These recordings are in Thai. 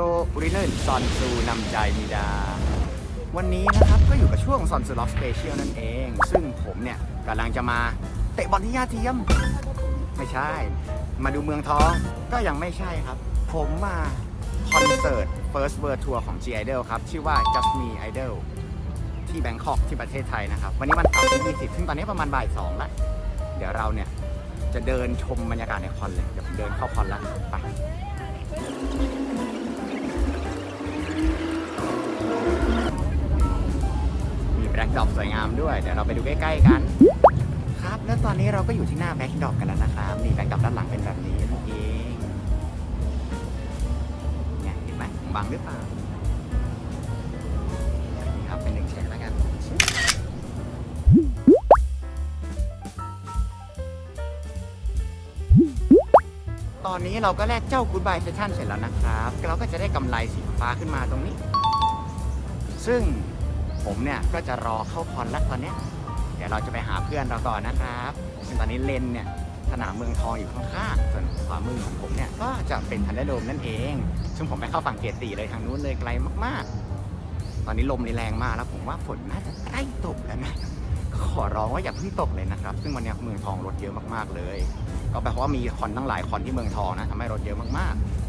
ลอุริเนนซอนซูนำใจมีดา วันนี้นะครับก็อยู่กับช่วงซอนซูล็อกสเปเชียลนั่นเอง ซึ่งผมเนี่ยกำลังจะมาเตะบอลที่ย่าเทียม ไม่ใช่ มาดูเมืองทองก็ยังไม่ใช่ครับ ผมมาคอนเสิร์ต First World Tour ของ G Idol ครับ ชื่อว่า Just Me Idol ที่แบงคอกที่ประเทศไทยนะครับ วันนี้มันเสาร์ที่20ซึ่งตอนนี้ประมาณบ่ายสองแล้วเดี๋ยวเราเนี่ยจะเดินชมบรรยากาศในคอนเลย เดี๋ยวผมเดินเข้าคอนแล้วไป มีแบ็กดรอปสวยงามด้วย เดี๋ยวเราไปดูใกล้ ๆ กัน ครับ แล้วตอนนี้เราก็อยู่ที่หน้าแบ็กดรอปกันแล้วนะครับนี่แบ็กดรอปด้านหลังเป็นแบบนี้นั่นเองเนี่ยเห็นไหมบางหรือเปล่า ตอนนี้เราก็แลกเจ้า Goodbye Session เสร็จแล้วนะครับ เราก็จะได้กำไรสีฟ้าขึ้นมาตรงนี้ ซึ่งผมเนี่ยก็จะรอเข้าคอนแล้วตอนเนี้ยเดี๋ยวเราจะไปหาเพื่อนเราก่อนนะครับซึ่งตอนนี้เลนเนี่ยสนามเมืองทองอยู่ข้างๆส่วนขวามือของผมเนี่ยก็จะเป็นทันเดอร์โดมนั่นเอง ซึ่งผมไปเข้าฝั่งเกตตีเลยทางนู้นเลยไกลมากๆ ตอนนี้ลมนี่แรงมากแล้วผมว่าฝนน่าจะใกล้ตกแล้วนะ ขอร้องว่าอย่าเพิ่งตกเลยนะครับ ซึ่งวันนี้เมืองทองรถเยอะมากๆเลย ก็แปลว่ามีคอนตั้งหลายคอนที่เมืองทองนะทำให้รถเยอะมากๆ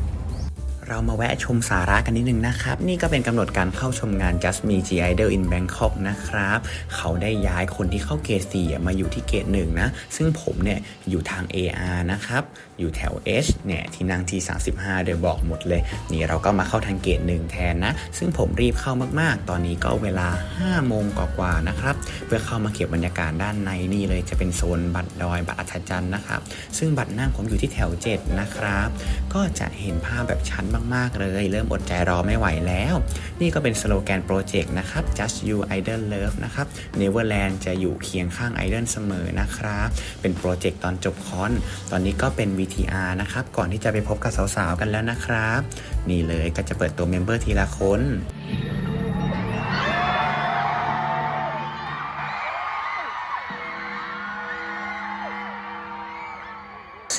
เรามาแวะชมสาระกันนิดนึงนะครับ นี่ก็เป็นกำหนดการเข้าชมงาน Just Me G Idol in Bangkok นะครับ เขาได้ย้ายคนที่เข้าเกรด4มาอยู่ที่เกรด1นะ ซึ่งผมเนี่ยอยู่ทาง AR นะครับ อยู่แถว H เนี่ยที่นั่งที่ 35 เดี๋ยวบอกหมดเลย นี่เราก็มาเข้าทางเกรด1แทนนะ ซึ่งผมรีบเข้ามากๆ ตอนนี้ก็เวลา 5 โมงกว่าๆนะครับ เพื่อเข้ามาเก็บบรรยากาศด้านในนี่เลยจะเป็นโซนบัตรดอยบัตรอัศจรรย์นะครับ ซึ่งบัตรนั่งผมอยู่ที่แถว 7 นะครับ ก็จะเห็นภาพแบบชัดมากๆ เลย เริ่มอดใจรอไม่ไหวแล้ว นี่ก็เป็นสโลแกนโปรเจกต์นะครับ just you idol love นะครับ neverland จะอยู่เคียงข้าง idol เสมอนะครับ เป็นโปรเจกต์ตอนจบคอน ตอนนี้ก็เป็น VTR นะครับ ก่อนที่จะไปพบกับสาว ๆ กันแล้วนะครับ นี่เลยก็จะเปิดตัวเมมเบอร์ทีละคน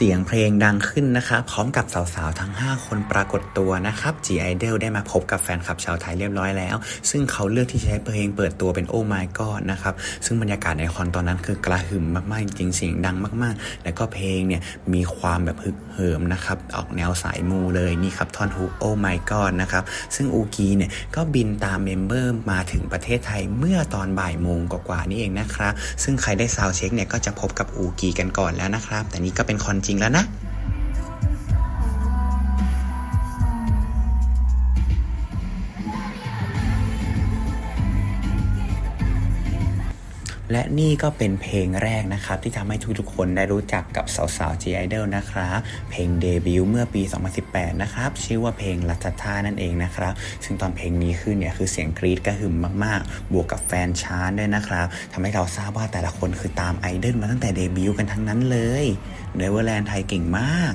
สียงเพลงดังขึ้นนะครับพร้อมกับสาวๆ ทั้ง 5 คนปรากฏตัวนะครับ G Idol ได้มาพบกับแฟนคลับชาวไทยเรียบร้อยแล้ว ซึ่งเขาเลือกที่ใช้เพลงเปิดตัวเป็น Oh My God นะครับ ซึ่งบรรยากาศในคอนตอนนั้นคือกระหึ่มมากๆ จริงๆเสียงดังมากๆ แล้วก็เพลงเนี่ยมีความแบบฮึกเหิมนะครับ ออกแนวสายมูเลยนี่ครับท่อนฮุก Oh My God นะครับ ซึ่งอูกีเนี่ยก็บินตามเมมเบอร์มาถึงประเทศไทยเมื่อตอนบ่ายโมงกว่าๆนี่เองนะครับ ซึ่งใครได้ซาวเช็คเนี่ยก็จะพบกับอูกีกันก่อนแล้วนะครับ แต่นี่ก็เป็นคอนจริงแล้วนะ และนี่ก็เป็นเพลงแรกนะครับ ที่ทำให้ทุกๆคนได้รู้จักกับสาวๆ G Idol นะครับ เพลงเดบิวต์เมื่อปี 2018 นะครับ ชื่อว่าเพลงลัตตานั่นเองนะครับ ซึ่งตอนเพลงนี้ขึ้นเนี่ยคือเสียงกรี๊ดกระหึ่มมากๆ บวกกับแฟนชาร์ด้วยนะครับทำให้เราทราบว่าแต่ละคนคือตามไอดอลมาตั้งแต่เดบิวต์กันทั้งนั้นเลยเนเวอร์แลนด์ไทยเก่งมาก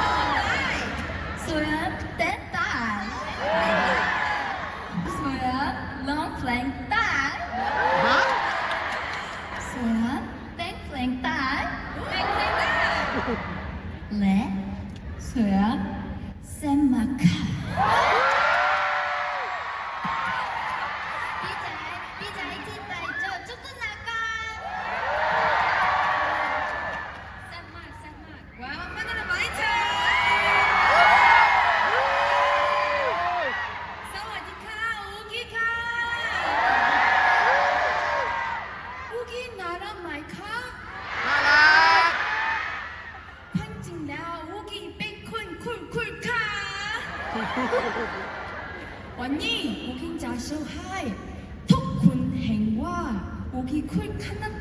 วันนี้อูกี้จะโชว์ให้ทุกคนเห็นว่าอูกี้คุ้นขนา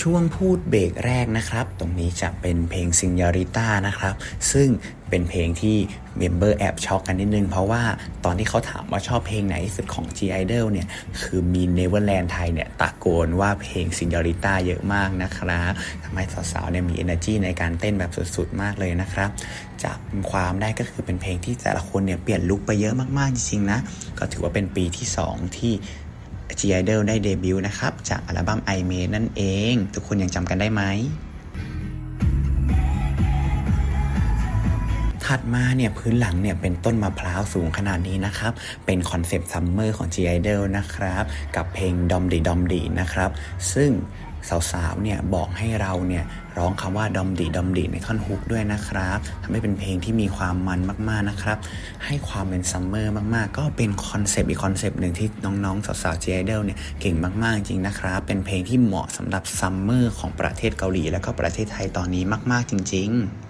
ช่วงพูดเบรกแรกนะครับ ตรงนี้จะเป็นเพลง s ิ g ย o r i t a นะครับ ซึ่งเป็นเพลงที่เมมเบอร์แอบช็อกกันนิดนึง เพราะว่าตอนที่เขาถามว่าชอบเพลงไหนที่สุดของ G Idol เนี่ย คือมี Neverland ไทยเนี่ยตะโกนว่าเพลง s ิ g ย o r i t a เยอะมากนะครับทำให้สาวๆเนี่ยมี energy ในการเต้นแบบสุดๆ มากเลยนะครับ จากความได้ก็คือเป็นเพลงที่แต่ละคนเนี่ยเปลี่ยนลุคไปเยอะมากๆ จริงๆนะ ก็ถือว่าเป็นปีที่สองที่ G Idol ได้เดบิวต์นะครับ จากอัลบั้ม I Made นั่นเอง ทุกคนยังจำกันได้ไหม ถัดมาเนี่ยพื้นหลังเนี่ยเป็นต้นมะพร้าวสูงขนาดนี้นะครับ เป็นคอนเซปต์ซัมเมอร์ของ G Idol นะครับ กับเพลงดอมดีดอมดีนะครับ ซึ่ง สาวๆเนี่ยบอกให้เราเนี่ยร้องคำว่าดอมดีดอมดีในท่อนฮุกด้วยนะครับทำให้เป็นเพลงที่มีความมันมากๆนะครับ ให้ความเป็นซัมเมอร์มากๆ ก็เป็นคอนเซปต์อีกคอนเซปต์หนึ่งที่น้องๆ สาวๆ J Idol เนี่ยเก่งมากๆจริงนะครับ เป็นเพลงที่เหมาะสำหรับซัมเมอร์ของประเทศเกาหลี แล้วก็ประเทศไทยตอนนี้มาก ๆจริง ๆ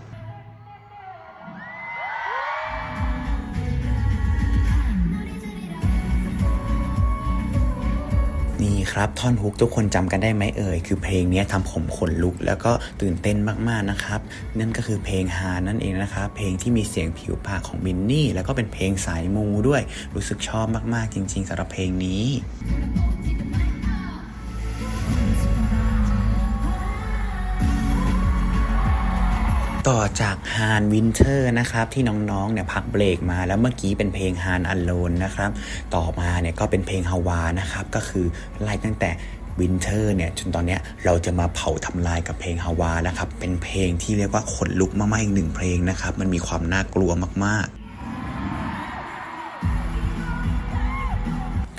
ครับ ท่อนฮุกทุกคนจำกันได้ไหมเอ่ย คือเพลงนี้ทำผมขนลุก แล้วก็ตื่นเต้นมากๆนะครับ นั่นก็คือเพลงฮานั่นเองนะครับ เพลงที่มีเสียงผิวปากของมินนี่ แล้วก็เป็นเพลงสายมูด้วย รู้สึกชอบมากๆจริง ๆสำหรับเพลงนี้ ต่อจากฮานวินเทอร์นะครับที่น้องๆเนี่ยพักเบรกมาแล้วเมื่อกี้เป็นเพลงฮานอันโลนนะครับต่อมาเนี่ยก็เป็นเพลงฮาวานะครับก็คือไล่ตั้งแต่วินเทอร์เนี่ยจนตอนเนี้ยเราจะมาเผาทำลายกับเพลงฮาวานะครับเป็นเพลงที่เรียกว่าขนลุกมากๆอีกหนึ่งเพลงนะครับมันมีความน่ากลัวมากๆ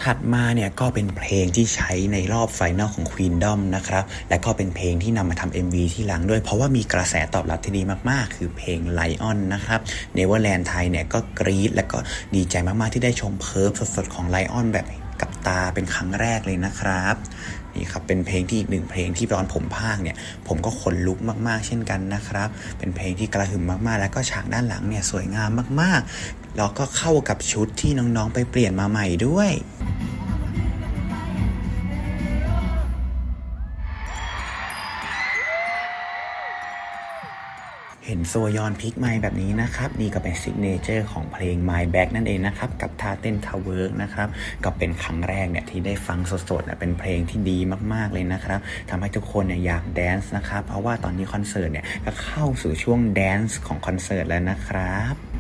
ถัดมาเนี่ยก็เป็นเพลงที่ใช้ในรอบไฟนอลของ Queendom นะครับ และก็เป็นเพลงที่นำมาทำ MV ที่หลังด้วย เพราะว่ามีกระแสตอบรับที่ดีมากๆ คือเพลง Lion นะครับ Neverland ไทยเนี่ยก็กรี๊ดและก็ดีใจมากๆที่ได้ชมเพิร์ฟสดๆของ Lion แบบ กับตาเป็นครั้งแรกเลยนะครับนี่ครับเป็นเพลงที่อีกหนึ่งเพลงที่ตอนผมพากเนี่ย ผมก็ขนลุกมากๆ เช่นกันนะครับ เป็นเพลงที่กระหึ่มมากๆ แล้วก็ฉากด้านหลังเนี่ยสวยงามมากๆ แล้วก็เข้ากับชุดที่น้องๆไปเปลี่ยนมาใหม่ด้วย ห็นโซยอนพลิกไม้แบบนี้นะครับ นี่ก็เป็นซิกเนเจอร์ของเพลง My Back นั่นเองนะครับ กับท่าเต้นทาวเวิร์กนะครับ ก็เป็นครั้งแรกเนี่ยที่ได้ฟังสดๆเนี่ยเป็นเพลงที่ดีมากๆเลยนะครับทำให้ทุกคนเนี่ยอยากแดนซ์นะครับ เพราะว่าตอนนี้คอนเสิร์ตเนี่ยก็เข้าสู่ช่วงแดนซ์ของคอนเสิร์ตแล้วนะครับ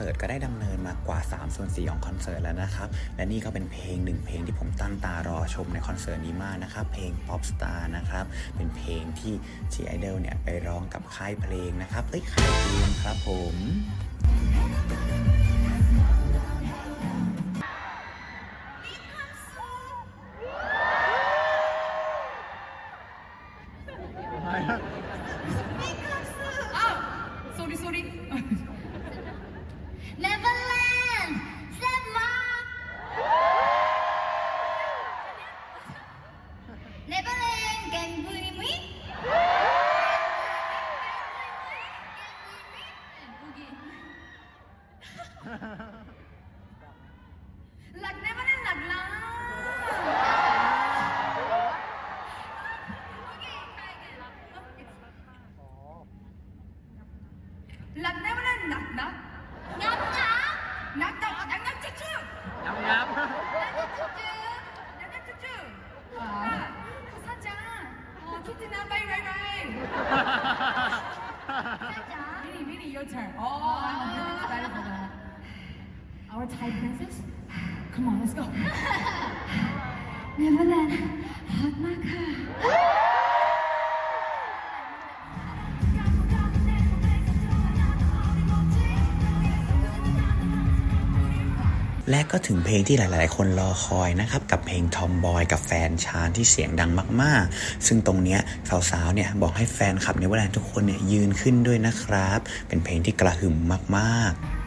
สิร์ตก็ได้ดำเนินมากว่า 3 ส่วน 4 ของคอนเสิร์ตแล้วนะครับ และนี่ก็เป็นเพลงหนึ่งเพลงที่ผมตั้งตารอชมในคอนเสิร์ตนี้มากนะครับ เพลง Pop Star นะครับ เป็นเพลงที่ G Idol เนี่ยไปร้องกับค่ายเพลงนะครับเอ้ยค่ายเพลงครับผม on, let's go. Neverland, hot มากค่ะ และก็ถึงเพลงที่หลาย ๆ คนรอคอยนะครับ กับเพลงทอมบอยกับแฟนชานที่เสียงดังมาก ๆ ซึ่งตรงเนี้ยสาว ๆ เนี่ยบอกให้แฟนคลับในเวลาทุกคนเนี่ยยืนขึ้นด้วยนะครับ เป็นเพลงที่กระหึ่มมาก ๆ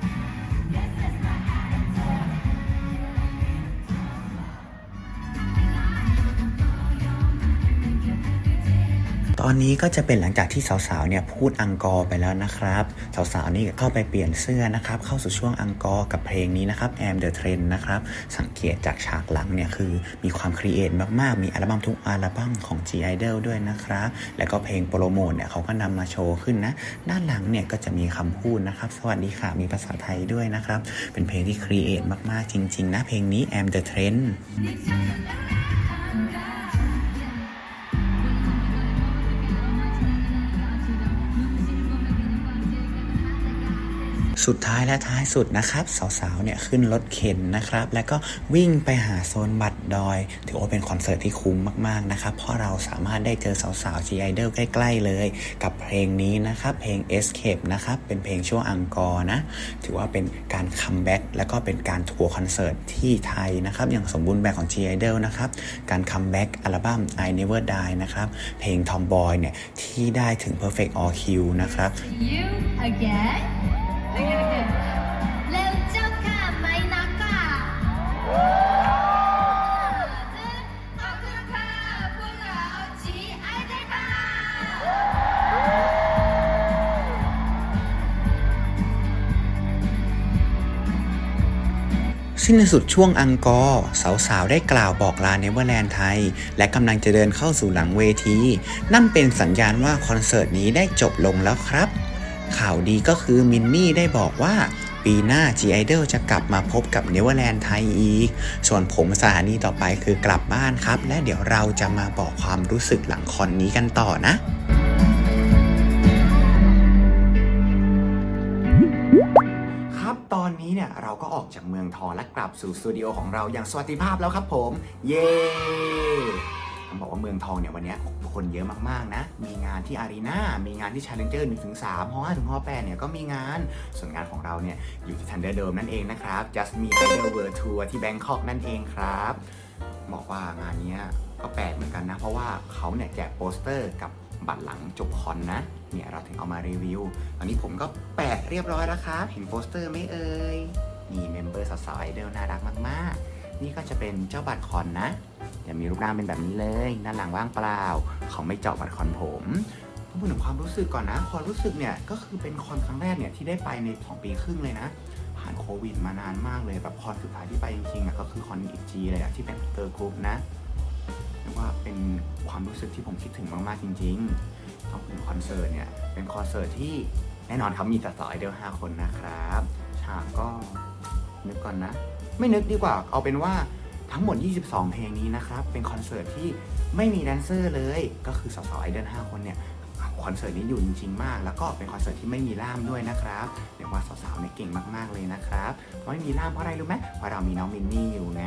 ตอนนี้ก็จะเป็นหลังจากที่สาวๆเนี่ยพูดอังกอร์ไปแล้วนะครับ สาวๆนี่เข้าไปเปลี่ยนเสื้อนะครับ เข้าสู่ช่วงอังกอร์กับเพลงนี้นะครับ Am the Trend นะครับ สังเกตจากฉากหลังเนี่ยคือมีความครีเอทมากๆ มีอัลบั้มทุกอัลบั้มของ G Idol ด้วยนะครับ แล้วก็เพลงโปรโมทเนี่ยเขาก็นำมาโชว์ขึ้นนะ ด้านหลังเนี่ยก็จะมีคำพูดนะครับ สวัสดีค่ะ มีภาษาไทยด้วยนะครับ เป็นเพลงที่ครีเอทมากๆจริงๆนะ เพลงนี้ Am the Trend สุดท้ายและท้ายสุดนะครับสาวๆเนี่ยขึ้นรถเข็นนะครับ แล้วก็วิ่งไปหาโซนบัตรดอยถือว่าเป็นคอนเสิร์ตที่คุ้มมากๆนะครับเพราะเราสามารถได้เจอสาวๆ G Idol ใกล้ ๆ เลย กับเพลงนี้นะครับเพลง Escape นะครับเป็นเพลงช่วงอังกอร์นะถือว่าเป็นการคัมแบ็กแล้วก็เป็นการทัวร์คอนเสิร์ตที่ไทยนะครับอย่างสมบูรณ์แบบของ G Idol นะครับการคัมแบ็กอัลบั้ม I Never Die นะครับเพลง Tomboy เนี่ยที่ได้ถึง Perfect All Q นะครับ You again? Again, again. เร็วเจ้าค่ะไม่นักค่ะขอบคุณค่ะพวกเรา G Idol ค่ะ สิ้นสุดช่วงอังกอร์สาวๆ ได้กล่าวบอกลาเนเวอร์แลนด์ไทย และกำลังจะเดินเข้าสู่หลังเวที นั่นเป็นสัญญาณว่าคอนเสิร์ตนี้ได้จบลงแล้วครับ ข่าวดีก็คือมินนี่ได้บอกว่าปีหน้า G Idol จะกลับมาพบกับเนเวอร์แลนด์ไทยอีก ส่วนผมสถานีต่อไปคือกลับบ้านครับ และเดี๋ยวเราจะมาบอกความรู้สึกหลังคอนนี้กันต่อนะครับตอนนี้เนี่ยเราก็ออกจากเมืองทองและกลับสู่สตูดิโอของเราอย่างสวัสดิภาพแล้วครับผม เย้ บอกว่าเมืองทองเนี่ยวันนี้คนเยอะมากๆนะ มีงานที่อารีนามีงานที่ Challenger 1ถึง3ฮอ5ถึงฮอ8เนี่ยก็มีงาน ส่วนงานของเราเนี่ยอยู่ที่ Thunderdome นั่นเองนะครับ Just Me Idol World Tour ที่แบงคอกนั่นเองครับ บอกว่างานนี้ก็แปลกเหมือนกันนะ เพราะว่าเขาเนี่ยแจกโปสเตอร์กับบัตรหลังจบคอนนะ เนี่ยเราถึงเอามารีวิว ตอนนี้ผมก็แปะเรียบร้อยแล้วครับ เห็นโปสเตอร์ไหม่เอ่ย นี่เมมเบอร์สาวๆไอดอลน่ารักมากๆ นี่ก็จะเป็นเจ้าบัตรคอนนะจะมีรูปร่างเป็นแบบนี้เลยด้านหลังว่างเปล่า เขาไม่เจาะบัตรคอนผมต้องพูดถึงความรู้สึกก่อนนะ ความรู้สึกเนี่ยก็คือเป็นคอนครั้งแรกเนี่ยที่ได้ไปในสองปีครึ่งเลยนะ ผ่านโควิดมานานมากเลยแบบคอนสุดท้ายที่ไปจริงๆอะก็คือคอนอีจีเลยอะที่เป็นเตอร์กรุ๊ปนะเรียกว่าเป็นความรู้สึกที่ผมคิดถึงมากๆจริงๆต้องเป็นคอนเสิร์ตเนี่ยเป็นคอนเสิร์ตที่แน่นอนครับมีแต่สาวไอเดอลห้าคนนะครับฉากก็นึกก่อนนะ ไม่นึกดีกว่าเอาเป็นว่าทั้งหมด 22 เพลงนี้นะครับ เป็นคอนเสิร์ตที่ไม่มีแดนเซอร์เลย ก็คือสาวๆไอดอล5คนเนี่ยคอนเสิร์ตนี้อยู่จริงๆ มาก แล้วก็เป็นคอนเสิร์ตที่ไม่มีล่ามด้วยนะครับเรียกว่าสาวๆเนี่ยเก่งมากๆเลยนะครับเพราะไม่มีล่ามเพราะอะไรรู้ไหมเพราะเรามีน้องมินนี่อยู่ไง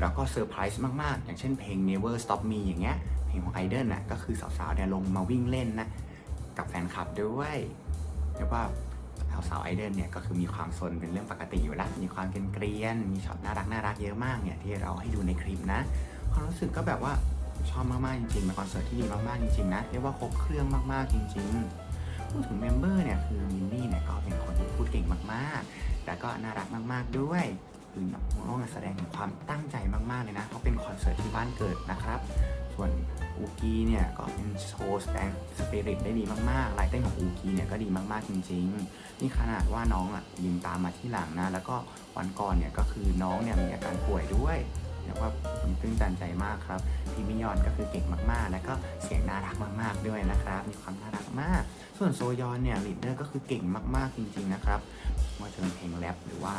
แล้วก็เซอร์ไพรส์มากๆ อย่างเช่นเพลง Never Stop Me อย่างเงี้ยเพลงของไอดอลน่ะก็คือสาวๆเนี่ยลงมาวิ่งเล่นนะ กับแฟนคลับด้วยเรียกว่า สาวๆไอดอลเนี่ยก็คือมีความสนเป็นเรื่องปกติอยู่แล้ว มีความเกรียนมีช็อตน่ารักน่ารักเยอะมากเนี่ยที่เราให้ดูในคลิปนะความรู้สึกก็แบบว่าชอบมากๆจริงๆเป็นคอนเสิร์ตที่ดีมากๆจริงๆนะเรียกว่าครบเครื่องมากๆจริง ๆ พูดถึงเมมเบอร์เนี่ยคือมินนี่เนี่ยก็เป็นคนที่พูดเก่งมากๆ แล้วก็น่ารักมากๆด้วยคือน้องแสดงถึงความตั้งใจมากๆเลยนะเขาเป็นคอนเสิร์ตที่บ้านเกิดนะครับ ส่วนอูกีเนี่ยก็เป็นโชว์แสดงสปิริตได้ดีมากๆลายเต้นของอูกีเนี่ยก็ดีมากๆจริง ๆ นี่ขนาดว่าน้องอะยิงตามมาที่หลังนะ แล้วก็วันก่อนเนี่ยก็คือน้องเนี่ยมีอาการป่วยด้วย เรียกว่าผมตื้นตันใจมากครับพี่มิยอนก็คือเก่งมากๆ แล้วก็เสียงน่ารักมากๆด้วยนะครับ มีความน่ารักมาก ส่วนโซยอนเนี่ยลีดเดอร์ก็คือเก่งมากๆจริงๆนะครับไม่ว่าจะเป็นเพลงแรปหรือว่า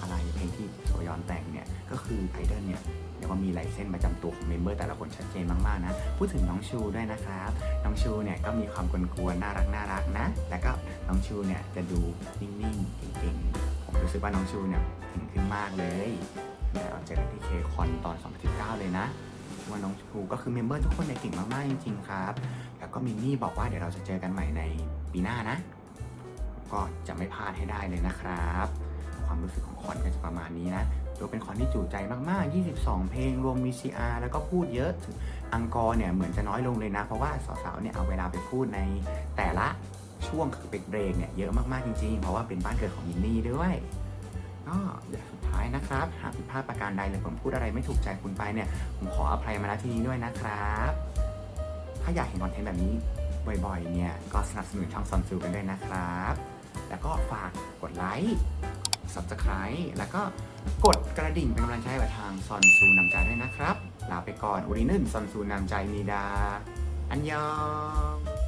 อะไรเพลงที่โซยอนแต่งเนี่ยก็คือไอดอลเนี่ยเรียกว่ามีลายเส้นประจำตัวของเมมเบอร์แต่ละคนชัดเจนมากๆนะ พูดถึงน้องชูด้วยนะครับ น้องชูเนี่ยก็มีความกวนๆน่ารักน่ารักนะ แต่ก็น้องชูเนี่ยจะดูนิ่งๆเก่งๆผมรู้สึกว่าน้องชูเนี่ยถึงขึ้นมากเลย เดี๋ยวเราเจอกันที่เคคอนตอน 2019 เลยนะว่าน้องชูก็คือเมมเบอร์ทุกคนเนี่ยเก่งมากๆจริงๆครับ แล้วก็มินนี่บอกว่าเดี๋ยวเราจะเจอกันใหม่ในปีหน้านะ ก็จะไม่พลาดให้ได้เลยนะครับ ความรู้สึกของคอนก็จะประมาณนี้นะดูเป็นคอนที่จูใจมากๆ 22 เพลงรวม VCR แล้วก็พูดเยอะถึงอังกอร์เนี่ยเหมือนจะน้อยลงเลยนะ เพราะว่าสาวๆเนี่ยเอาเวลาไปพูดในแต่ละช่วงคือเบรกเนี่ยเยอะมากๆจริงๆ เพราะว่าเป็นบ้านเกิดของมินนี่ด้วยก็อยางสุดท้าย นะครับ หากผิดพลาดประการใดหรือผมพูดอะไรไม่ถูกใจคุณไปเนี่ย ผมขออภัยมาณที่นี้ด้วยนะครับ ถ้าอยากเห็นคอนเทนต์แบบนี้บ่อยๆ เนี่ย ก็สนับสนุนช่องซอนซูกันด้วยนะครับ แล้วก็ฝากกดไลค์ subscribe แล้วก็กดกระดิ่งเป็นกำลังใจให้กับทางซอนซูนำใจด้วยนะครับ ลาไปก่อนอุรินึนซอนซูนำใจมีดา อันยอง